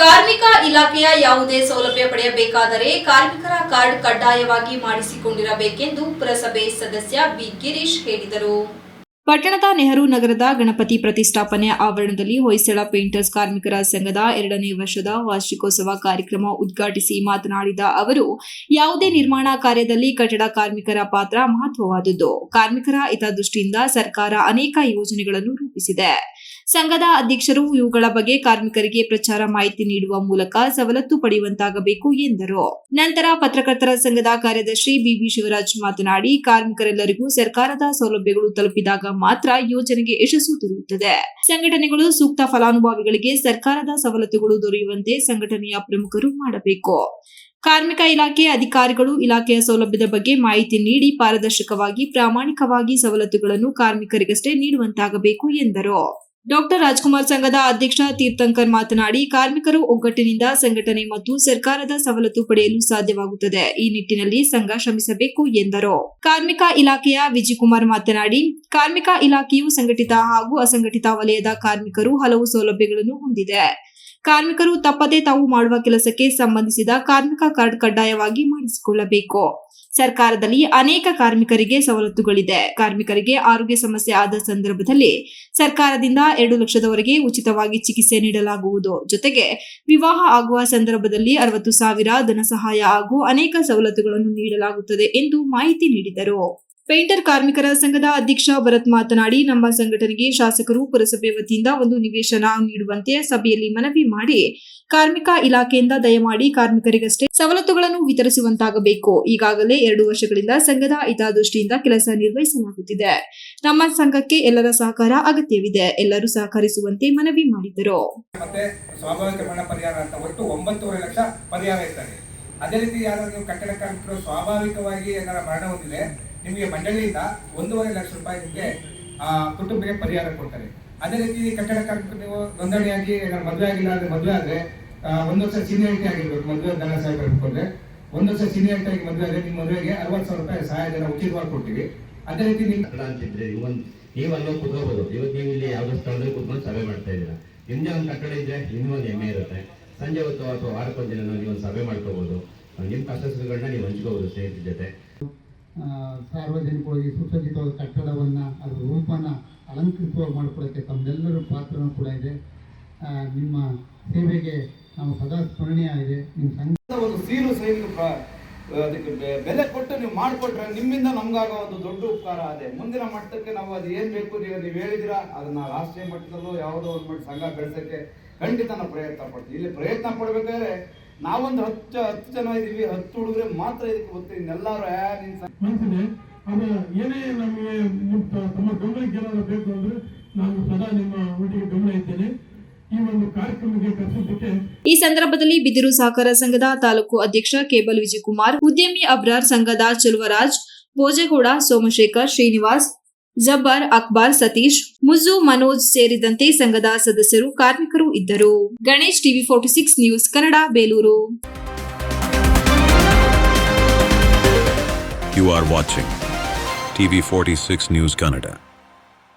ಕಾರ್ಮಿಕ ಇಲಾಖೆಯ ಯಾವುದೇ ಸೌಲಭ್ಯ ಪಡೆಯಬೇಕಾದರೆ ಕಾರ್ಮಿಕರ ಕಾರ್ಡ್ ಕಡ್ಡಾಯವಾಗಿ ಮಾಡಿಸಿಕೊಂಡಿರಬೇಕೆಂದು ಪುರಸಭೆ ಸದಸ್ಯ ಬಿ ಗಿರೀಶ್ ಹೇಳಿದರು. ಪಟ್ಟಣದ ನೆಹರು ನಗರದ ಗಣಪತಿ ಪ್ರತಿಷ್ಠಾಪನೆ ಆವರಣದಲ್ಲಿ ಹೊಯ್ಸಳ ಪೇಂಟರ್ಸ್ ಕಾರ್ಮಿಕರ ಸಂಘದ ಎರಡನೇ ವರ್ಷದ ವಾರ್ಷಿಕೋತ್ಸವ ಕಾರ್ಯಕ್ರಮ ಉದ್ಘಾಟಿಸಿ ಮಾತನಾಡಿದ ಅವರು, ಯಾವುದೇ ನಿರ್ಮಾಣ ಕಾರ್ಯದಲ್ಲಿ ಕಟ್ಟಡ ಕಾರ್ಮಿಕರ ಪಾತ್ರ ಮಹತ್ವವಾದುದು ಕಾರ್ಮಿಕರ ಹಿತದೃಷ್ಟಿಯಿಂದ ಸರ್ಕಾರ ಅನೇಕ ಯೋಜನೆಗಳನ್ನು ರೂಪಿಸಿದೆ. ಸಂಘದ ಅಧ್ಯಕ್ಷರು ಇವುಗಳ ಬಗ್ಗೆ ಕಾರ್ಮಿಕರಿಗೆ ಪ್ರಚಾರ ಮಾಹಿತಿ ನೀಡುವ ಮೂಲಕ ಸವಲತ್ತು ಪಡೆಯುವಂತಾಗಬೇಕು ಎಂದರು. ನಂತರ ಪತ್ರಕರ್ತರ ಸಂಘದ ಕಾರ್ಯದರ್ಶಿ ಬಿಬಿ ಶಿವರಾಜ್ ಮಾತನಾಡಿ, ಕಾರ್ಮಿಕರೆಲ್ಲರಿಗೂ ಸರ್ಕಾರದ ಸೌಲಭ್ಯಗಳು ತಲುಪಿದಾಗ ಮಾತ್ರ ಯೋಜನೆಗೆ ಯಶಸ್ಸು ದೊರೆಯುತ್ತದೆ. ಸಂಘಟನೆಗಳು ಸೂಕ್ತ ಫಲಾನುಭವಿಗಳಿಗೆ ಸರ್ಕಾರದ ಸವಲತ್ತುಗಳು ದೊರೆಯುವಂತೆ ಸಂಘಟನೆಯ ಪ್ರಮುಖರು ಮಾಡಬೇಕು. ಕಾರ್ಮಿಕ ಇಲಾಖೆ ಅಧಿಕಾರಿಗಳು ಇಲಾಖೆಯ ಸೌಲಭ್ಯದ ಬಗ್ಗೆ ಮಾಹಿತಿ ನೀಡಿ ಪಾರದರ್ಶಕವಾಗಿ ಪ್ರಾಮಾಣಿಕವಾಗಿ ಸವಲತ್ತುಗಳನ್ನು ಕಾರ್ಮಿಕರಿಗಷ್ಟೇ ನೀಡುವಂತಾಗಬೇಕು ಎಂದರು. ಡಾಕ್ಟರ್ ರಾಜ್ಕುಮಾರ್ ಸಂಘದ ಅಧ್ಯಕ್ಷ ತೀರ್ಥಂಕರ್ ಮಾತನಾಡಿ, ಕಾರ್ಮಿಕರು ಒಗ್ಗಟ್ಟಿನಿಂದ ಸಂಘಟನೆ ಮತ್ತು ಸರ್ಕಾರದ ಸವಲತ್ತು ಪಡೆಯಲು ಸಾಧ್ಯವಾಗುತ್ತದೆ. ಈ ನಿಟ್ಟಿನಲ್ಲಿ ಸಂಘ ಶ್ರಮಿಸಬೇಕು ಎಂದರು. ಕಾರ್ಮಿಕ ಇಲಾಖೆಯ ವಿಜಯಕುಮಾರ್ ಮಾತನಾಡಿ, ಕಾರ್ಮಿಕ ಇಲಾಖೆಯು ಸಂಘಟಿತ ಹಾಗೂ ಅಸಂಘಟಿತ ವಲಯದ ಕಾರ್ಮಿಕರು ಹಲವು ಸೌಲಭ್ಯಗಳನ್ನು ಹೊಂದಿದೆ. ಕಾರ್ಮಿಕರು ತಪ್ಪದೇ ತಾವು ಮಾಡುವ ಕೆಲಸಕ್ಕೆ ಸಂಬಂಧಿಸಿದ ಕಾರ್ಮಿಕ ಕಾರ್ಡ್ ಕಡ್ಡಾಯವಾಗಿ ಮಾಡಿಸಿಕೊಳ್ಳಬೇಕು. ಸರ್ಕಾರದಲ್ಲಿ ಅನೇಕ ಕಾರ್ಮಿಕರಿಗೆ ಸವಲತ್ತುಗಳಿದೆ. ಕಾರ್ಮಿಕರಿಗೆ ಆರೋಗ್ಯ ಸಮಸ್ಯೆ ಆದ ಸಂದರ್ಭದಲ್ಲಿ ಸರ್ಕಾರದಿಂದ ಎರಡು ಲಕ್ಷದವರೆಗೆ ಉಚಿತವಾಗಿ ಚಿಕಿತ್ಸೆ ನೀಡಲಾಗುವುದು. ಜೊತೆಗೆ ವಿವಾಹ ಆಗುವ ಸಂದರ್ಭದಲ್ಲಿ ಅರವತ್ತು ಸಾವಿರ ಧನ ಸಹಾಯ ಹಾಗೂ ಅನೇಕ ಸವಲತ್ತುಗಳನ್ನು ನೀಡಲಾಗುತ್ತದೆ ಎಂದು ಮಾಹಿತಿ ನೀಡಿದರು. ಪೇಂಟರ್ ಕಾರ್ಮಿಕರ ಸಂಘದ ಅಧ್ಯಕ್ಷ ಭರತ್ ಮಾತನಾಡಿ, ನಮ್ಮ ಸಂಘಟನೆಗೆ ಶಾಸಕರು, ಪುರಸಭೆ ವತಿಯಿಂದ ಒಂದು ನಿವೇಶನ ನೀಡುವಂತೆ ಸಭೆಯಲ್ಲಿ ಮನವಿ ಮಾಡಿ, ಕಾರ್ಮಿಕ ಇಲಾಖೆಯಿಂದ ದಯಮಾಡಿ ಕಾರ್ಮಿಕರಿಗಷ್ಟೇ ಸವಲತ್ತುಗಳನ್ನು ವಿತರಿಸುವಂತಾಗಬೇಕು. ಈಗಾಗಲೇ ಎರಡು ವರ್ಷಗಳಿಂದ ಸಂಘದ ಹಿತದೃಷ್ಟಿಯಿಂದ ಕೆಲಸ ನಿರ್ವಹಿಸಲಾಗುತ್ತಿದೆ. ನಮ್ಮ ಸಂಘಕ್ಕೆ ಎಲ್ಲರ ಸಹಕಾರ ಅಗತ್ಯವಿದೆ. ಎಲ್ಲರೂ ಸಹಕರಿಸುವಂತೆ ಮನವಿ ಮಾಡಿದರು. ಅದೇ ರೀತಿ ಯಾರು ನೀವು ಕಟ್ಟಡ ಕಾರ್ಮಿಕರು ಸ್ವಾಭಾವಿಕವಾಗಿ ಏನಾರ ಮರಣ ಹೊಂದಿದೆ ನಿಮಗೆ ಮಂಡಳಿಯಿಂದ ಒಂದೂವರೆ ಲಕ್ಷ ರೂಪಾಯಿ ನಿಮಗೆ ಕುಟುಂಬಕ್ಕೆ ಪರಿಹಾರ ಕೊಡ್ತಾರೆ. ಅದೇ ರೀತಿ ಕಟ್ಟಡ ಕಾರ್ಮಿಕರು ನೀವು ನೋಂದಣಿಯಾಗಿ ಏನಾದ್ರು ಮದುವೆ ಆಗಿಲ್ಲ ಅಂದ್ರೆ ಮದುವೆ ಆದ್ರೆ ಒಂದು ವರ್ಷ ಸೀನಿಯಾರಿಟಿ ಆಗಿರ್ಬೇಕು, ಮದುವೆ ಧನ ಸಹಾಯ ಪಡ್ಕೊಂಡ್ರೆ ಒಂದು ವರ್ಷ ಸೀನಿಯಾರಿಟಿ ಆಗಿ ಮದುವೆ ಆದ್ರೆ ನಿಮ್ಮ ಮದುವೆಗೆ ಅರವತ್ತು ಸಾವಿರ ರೂಪಾಯಿ ಸಹಾಯಧನ ಉಚಿತವಾಗಿ ಕೊಡ್ತೀವಿ. ಅದೇ ರೀತಿ ನೀವು ಕನ್ನಡ ಅಂತಿದ್ರೆ ಒಂದು, ನೀವು ಅಲ್ಲೋ ಕುತ್ಕೋಬಹುದು ಇವತ್ತು ನೀವು ಇಲ್ಲಿ ಯಾವುದೋ ಸ್ಥಳದಲ್ಲಿ ಕೂತ್ಕೊಂಡು ಸಭೆ ಮಾಡ್ತಾ ಇದ್ದೀರಾ. ನಿಮ್ದೇ ಒಂದು ಕಟ್ಟಡ ಇದ್ರೆ ಇನ್ನೂ ಒಂದು ಹೆಮ್ಮೆ ಇರುತ್ತೆ. ಸಂಜೆ ಹೊತ್ತು ಅಥವಾ ವಾರಕ್ಕೊಂದು ದಿನ ನೀವು ಒಂದು ಸಭೆ ಮಾಡ್ಕೋಬಹುದು ನಿಮ್ಮ ಕಸಗಳನ್ನ ನೀವು ಹಂಚ್ಕೋಬಹುದು ಸ್ನೇಹಿತರ ಜೊತೆ. ಆ, ಸಾರ್ವಜನಿಕವಾಗಿ ಸುಸಜ್ಜಿತವಾದ ಕಟ್ಟಡವನ್ನು ಅದರ ರೂಪನ ಅಲಂಕೃತವಾಗಿ ಮಾಡಿಕೊಡೋಕ್ಕೆ ತಮ್ಮೆಲ್ಲರ ಪಾತ್ರನೂ ಕೂಡ ಇದೆ. ನಿಮ್ಮ ಸೇವೆಗೆ ನಾವು ಸದಾ ಸ್ಮರಣೀಯ ಇದೆ ನಿಮ್ಮ ಸಂಘ ಒಂದು ಸೀಲು ಸೈನಿಕ ಪ್ರ- ಅದಕ್ಕೆ ಬೆಲೆ ಕೊಟ್ಟು ನೀವು ಮಾಡಿಕೊಟ್ರೆ ನಿಮ್ಮಿಂದ ನಮ್ಗಾಗೋ ಒಂದು ದೊಡ್ಡ ಉಪಕಾರ ಅದೇ. ಮುಂದಿನ ಮಟ್ಟಕ್ಕೆ ನಾವು ಅದು ಏನು ಬೇಕು ನೀವು ನೀವು ಹೇಳಿದಿರಾ ಅದನ್ನ ರಾಷ್ಟ್ರೀಯ ಮಟ್ಟದಲ್ಲೂ ಯಾವುದೋ ಒಂದು ಮಟ್ಟ ಸಂಘ ಬೆಳೆಸೋಕ್ಕೆ ಖಂಡಿತ ನಾವು ಪ್ರಯತ್ನ ಪಡ್ತೀವಿ. ಇಲ್ಲಿ ಪ್ರಯತ್ನ ಪಡ್ಬೇಕಾದ್ರೆ ನಾವೊಂದು ಹತ್ತು ಹತ್ತು ಜನ ಇದ್ದೀವಿ ಹತ್ತು ಹುಡುಗರೆ ಮಾತ್ರ ಇದಕ್ಕೆ ಗೊತ್ತು ಇನ್ನೆಲ್ಲರೂ ಮನಸ್ಸಿದೆ ಅದು ಏನೇ ನಮಗೆ ತಮ್ಮ ಗಮನಕ್ಕೆ ಏನಾದರೂ ಬೇಕು ಅಂದ್ರೆ ನಾನು ಸದಾ ನಿಮ್ಮ ಒಟ್ಟಿಗೆ ಗಮನ ಇದ್ದೇನೆ. ಈ ಕಾರ್ಯಕ್ರಮಕ್ಕೆ ಕರೆಸಿದ್ದಕ್ಕೆ ಈ ಸಂದರ್ಭದಲ್ಲಿ ಬಿದಿರು ಸಹಕಾರ ಸಂಘದ ತಾಲೂಕು ಅಧ್ಯಕ್ಷ ಕೇಬಲ್ ವಿಜಯಕುಮಾರ್ ಉದ್ಯಮಿ ಅಬ್ರಾರ್ ಸಂಘದ ಚೆಲುವರಾಜ್ ಭೋಜೇಗೌಡ ಸೋಮಶೇಖರ್ ಶ್ರೀನಿವಾಸ್ ಜಬ್ಬಾರ್ ಅಕ್ಬಾರ್ ಸತೀಶ್ ಮುಜು ಮನೋಜ್ ಸೇರಿದಂತೆ ಸಂಘದ ಸದಸ್ಯರು ಕಾರ್ಮಿಕರು ಇದ್ದರು Ganesh TV forty six news Kannada Belur You are watching TV46 News Canada.